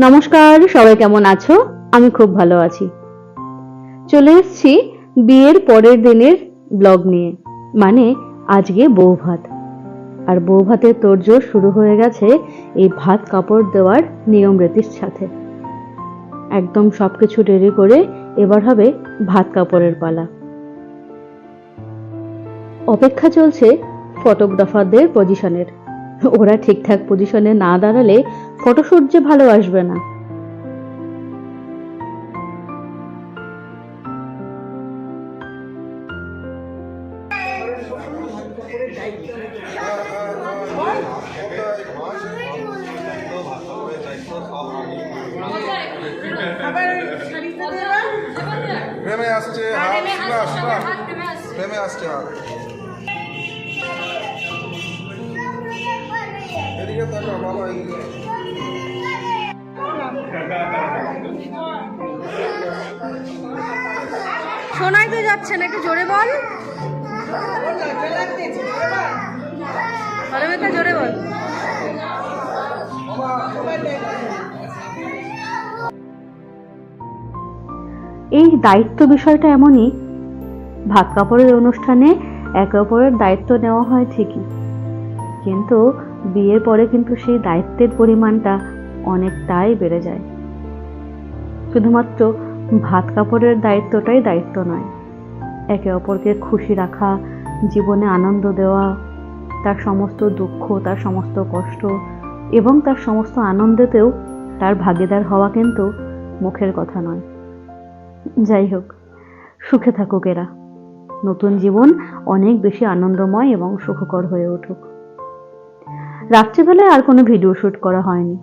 নমস্কার, সবাই কেমন আছো? আমি খুব ভালো আছি। চলে এসেছি বিয়ের পরের দিনের ব্লগ নিয়ে মানে আজকে বউ ভাত আর বউ ভাতের তোড়জোড় শুরু হয়ে গেছে এই ভাত কাপড় দেওয়ার নিয়ম রীতির সাথে। একদম সবকিছু রেডি করে এবার হবে ভাত কাপড়ের পালা। অপেক্ষা চলছে ফটোগ্রাফারদের পজিশনের। ওরা ঠিকঠাক পজিশনে না দাঁড়ালে ফটোশুট যে ভালো আসবে না। প্রেমে আসছে প্রেমে আসছে এদিকে তাকা বাবা এদিকে শোনাই তো যাচ্ছে না, একটু জোরে বল। জোরে বল। এই দায়িত্ব বিষয়টা এমনই, ভাত কাপড়ের অনুষ্ঠানে একে অপরের দায়িত্ব নেওয়া হয় ঠিকই, কিন্তু বিয়ের পরে কিন্তু সেই দায়িত্বের পরিমাণটা অনেকটাই বেড়ে যায়। শুধুমাত্র ভাত কাপড়ের দায়িত্বটাই দায়িত্ব নয়। একে অপরকে খুশি রাখা, জীবনে আনন্দ দেওয়া, তার সমস্ত দুঃখ, তার সমস্ত কষ্ট এবং তার সমস্ত আনন্দেতেও তার ভাগিদার হওয়া কিন্তু মুখের কথা নয়। যাই হোক, সুখে থাকুক এরা। নতুন জীবন অনেক বেশি আনন্দময় এবং সুখকর হয়ে উঠুক। রাত্রিবেলায় আর কোনো ভিডিও শ্যুট করা হয়নি।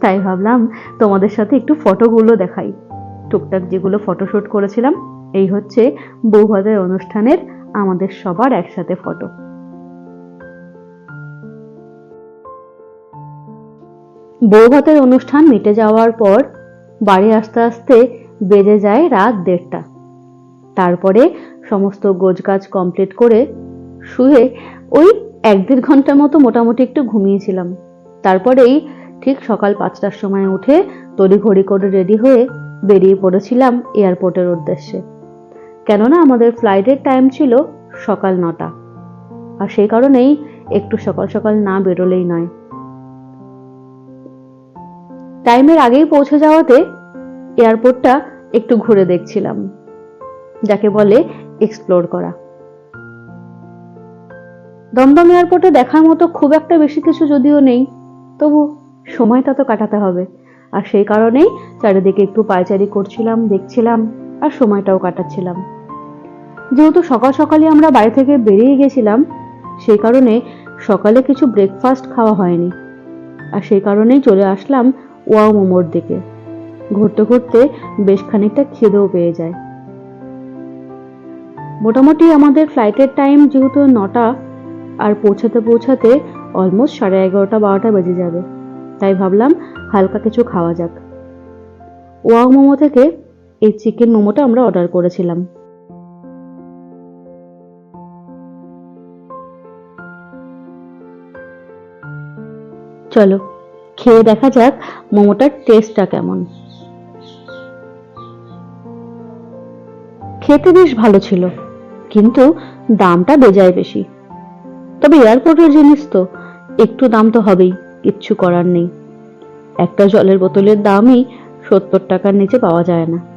তাই ভাবলাম তোমাদের সাথে একটু ফটোগুলো দেখাই। টুকটাক যেগুলো ফটোশ্যুট করেছিলাম, এই হচ্ছে বৌভাতের অনুষ্ঠানের আমাদের সবার একসাথে ফটো বৌভাতের অনুষ্ঠান মিটে যাওয়ার পর বাড়ি আসতে আসতে বেজে যায় রাত দেড়টা। তারপরে সমস্ত গোজগাছ কমপ্লিট করে শুয়ে ওই এক দেড় ঘণ্টার মতো মোটামুটি একটু ঘুমিয়েছিলাম। তারপরেই ঠিক সকাল পাঁচটার সময় উঠে তড়িঘড়ি করে রেডি হয়ে বেরিয়ে পড়েছিলাম এয়ারপোর্টের উদ্দেশ্যে। কেননা আমাদের ফ্লাইটের টাইম ছিল সকাল নটা। আর সেই কারণেই একটু সকাল সকাল না বেরোলেই নয়। টাইমের আগেই পৌঁছে যাওয়াতে এয়ারপোর্টটা একটু ঘুরে দেখছিলাম, যাকে বলে এক্সপ্লোর করা। দমদম এয়ারপোর্টে দেখার মতো খুব একটা বেশি কিছু যদিও নেই, তবু সময়টা তো কাটাতে হবে। আর সেই কারণেই চারিদিকে একটু পায়চারি করছিলাম, দেখছিলাম আর সময়টাও কাটাচ্ছিলাম। যেহেতু সকাল সকালে আমরা বাড়ি থেকে বেরিয়ে গেছিলাম, সেই কারণে সকালে কিছু ব্রেকফাস্ট খাওয়া হয়নি। আর সেই কারণেই চলে আসলাম ওয়াও মোমোর দিকে। ঘুরতে ঘুরতে বেশ খানিকটা খিদেও পেয়ে যায়। মোটামুটি আমাদের ফ্লাইটের টাইম যেহেতু নটা, আর পৌঁছাতে পৌঁছাতে অলমোস্ট সাড়ে এগারোটা, বারোটা বেজে যাবে। তাই ভাবলাম হালকা কিছু খাওয়া যাক। ওয়াও মোমো থেকে এই চিকেন মোমোটা আমরা অর্ডার করেছিলাম। চলো, খেয়ে দেখা যাক মোমোটার টেস্টটা কেমন। খেতে বেশ ভালো ছিল, কিন্তু দামটা বেজায় বেশি। তবে এয়ারপোর্টের জিনিস তো, একটু দাম তো হবেই। কিচ্ছু করার নেই। একটা জলের বোতলের দামই সত্তর টাকার নিচে পাওয়া যায় না।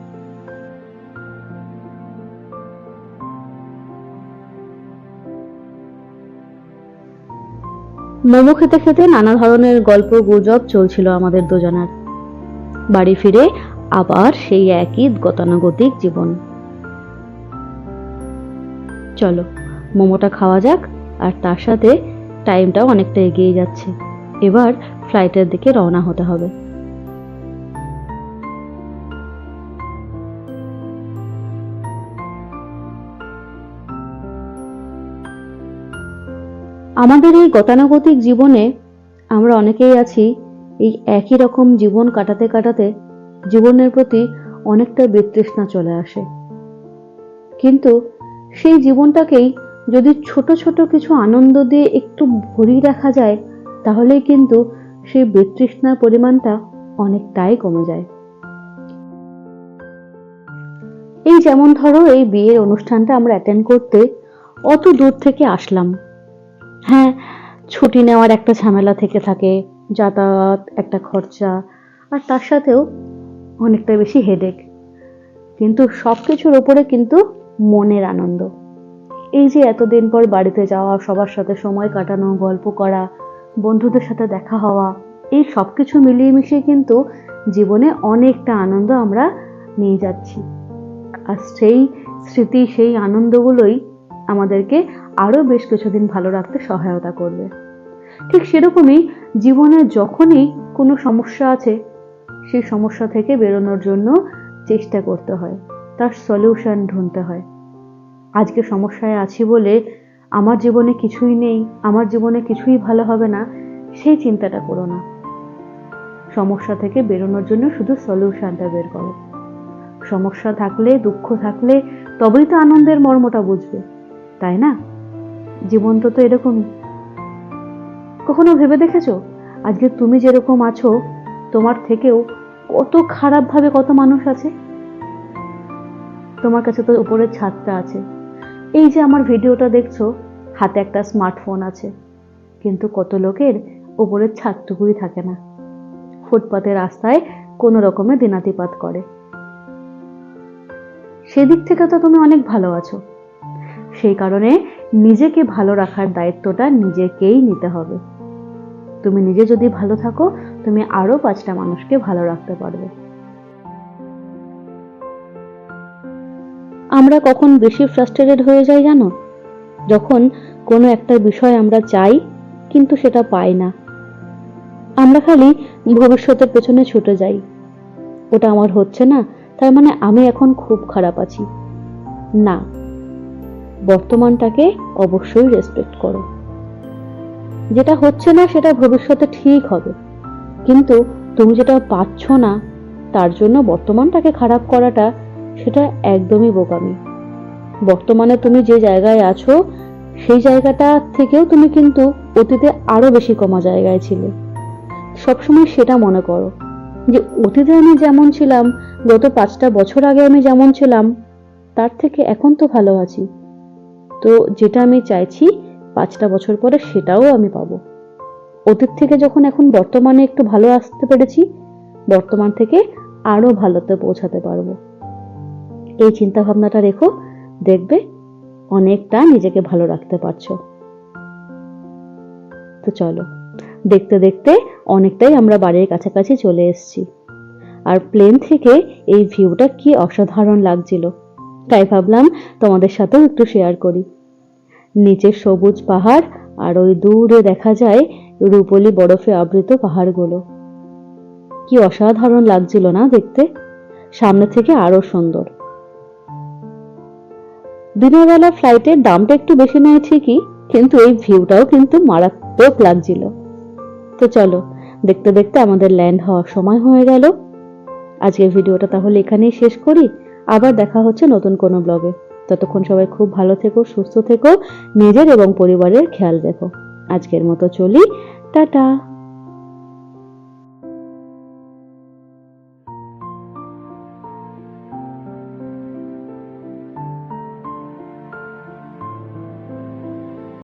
মোমো খেতে খেতে নানা ধরনের গল্প গুজব চলছিল আমাদের দুজনার। বাড়ি ফিরে আবার সেই একই গতানুগতিক জীবন। চলো, মোমোটা খাওয়া যাক আর তার সাথে টাইমটাও অনেকটা এগিয়ে যাচ্ছে। এবার ফ্লাইটের দিকে রওনা হতে হবে। আমাদের এই গতানুগতিক জীবনে আমরা অনেকেই আছি, এই একই রকম জীবন কাটাতে কাটাতে জীবনের প্রতি অনেকটা বিতৃষ্ণা চলে আসে। কিন্তু সেই জীবনটাকেই যদি ছোট ছোট কিছু আনন্দ দিয়ে একটু ভরিয়ে রাখা যায় তাহলেই কিন্তু সেই বিতৃষ্ণার পরিমাণটা অনেকটাই কমে যায়। এই যেমন ধরো এই বিয়ের অনুষ্ঠানটা আমরা অ্যাটেন্ড করতে অত দূর থেকে আসলাম। হ্যাঁ ছুটি নেওয়ার একটা ঝামেলা থেকে থাকে, যাতায়াত একটা খরচা, আর তার সাথেও অনেকটা বেশি হেডেক কিন্তু সব কিছুর ওপরে কিন্তু মনের আনন্দ। এই যে এতদিন পর বাড়িতে যাওয়া, সবার সাথে সময় কাটানো, গল্প করা বন্ধুদের সাথে দেখা হওয়া, এই সব কিছু মিলিয়ে মিশিয়ে কিন্তু জীবনে অনেকটা আনন্দ আমরা নিয়ে যাচ্ছি। আর সেই স্মৃতি, সেই আনন্দগুলোই আমাদেরকে আরও বেশ কিছুদিন ভালো রাখতে সহায়তা করবে। ঠিক সেরকমই জীবনে যখনই কোনো সমস্যা আছে, সেই সমস্যা থেকে বেরোনোর জন্য চেষ্টা করতে হয়। তার সলিউশন ঢুনতে হয়। আজকে সমস্যায় আছি বলে আমার জীবনে কিছুই নেই, আমার জীবনে কিছুই ভালো হবে না, সেই চিন্তাটা করো না। সমস্যা থেকে বেরোনোর জন্য শুধু সলিউশনটা বের করো। সমস্যা থাকলে, দুঃখ থাকলে তবেই তো আনন্দের মর্মটা বুঝবে, তাই না? জীবন তো তো এরকমই। কখনো ভেবে দেখেছ? আজকে তুমি যেরকম আছো, তোমার থেকেও কত খারাপভাবে কত মানুষ আছে? তোমার কাছে তো উপরের ছাদটা আছে। এই যে আমার ভিডিওটা দেখছ, হাতে একটা স্মার্টফোন আছে। কিন্তু কত লোকের উপরের ছাদটুকুই থাকে না। ফুটপাতে রাস্তায় কোনো রকমে দিনাতিপাত করে। সেদিক থেকে তো তুমি অনেক ভালো আছো। সেই কারণে নিজেকে ভালো রাখার দায়িত্বটা নিজেকেই নিতে হবে। তুমি নিজে যদি ভালো থাকো, তুমি আরও পাঁচটা মানুষকে ভালো রাখতে পারবে। আমরা কখন বেশি ফ্রাস্ট্রেটেড হয়ে যাই জানো? যখন কোনো একটা বিষয় আমরা চাই, কিন্তু সেটা পাই না। আমরা খালি ভবিষ্যতের পেছনে ছুটে যাই। ওটা আমার হচ্ছে না, তার মানে আমি এখন খুব খারাপ আছি। না, বর্তমানটাকে অবশ্যই রেসপেক্ট করো। যেটা হচ্ছে না, সেটা ভবিষ্যতে ঠিক হবে। কিন্তু তুমি যেটা পাচ্ছ না, তার জন্য বর্তমানটাকে খারাপ করাটা সেটা একদমই বোকামি। বর্তমানে তুমি যে জায়গায় আছো, সেই জায়গাটা থেকেও তুমি কিন্তু অতীতে আরও বেশি কমা জায়গায় ছিলে। সবসময় সেটা মনে করো যে, অতীতে আমি যেমন ছিলাম, গত পাঁচটা বছর আগে আমি যেমন ছিলাম, তার থেকে এখন তো ভালো আছি। তো যেটা আমি চাইছি, পাঁচটা বছর পরে সেটাও আমি পাবো। অতীত থেকে যখন এখন বর্তমানে একটু ভালো আসতে পেরেছি, বর্তমান থেকে আরও ভালোতে পৌঁছাতে পারব। এই চিন্তা ভাবনাটা রেখো, দেখবে অনেকটা নিজেকে ভালো রাখতে পারছ। তো চলো, দেখতে দেখতে অনেকটাই আমরা বাড়ির কাছাকাছি চলে এসেছি। আর প্লেন থেকে এই ভিউটা কি অসাধারণ লাগছিল। তাই ভাবলাম তোমাদের সাথেও একটু শেয়ার করি। নিচে সবুজ পাহাড় আর ওই দূরে দেখা যায় রূপলি বরফে আবৃত পাহাড়গুলো। কি অসাধারণ লাগছিল না দেখতে? সামনে থেকে আরও সুন্দর। দিনের বেলা ফ্লাইটের দামটা একটু বেশি নেয় ঠিকই, কিন্তু এই ভিউটাও কিন্তু মারাত্মক লাগছিল। তো চলো, দেখতে দেখতে আমাদের ল্যান্ড হওয়ার সময় হয়ে গেল। আজকের ভিডিওটা তাহলে এখানেই শেষ করি। আবার দেখা হচ্ছে নতুন কোনো ব্লগে ততক্ষণ সবাই খুব ভালো থেকো, সুস্থ থেকো, নিজের এবং পরিবারের খেয়াল রেখো। আজকের মতো চলি, টাটা!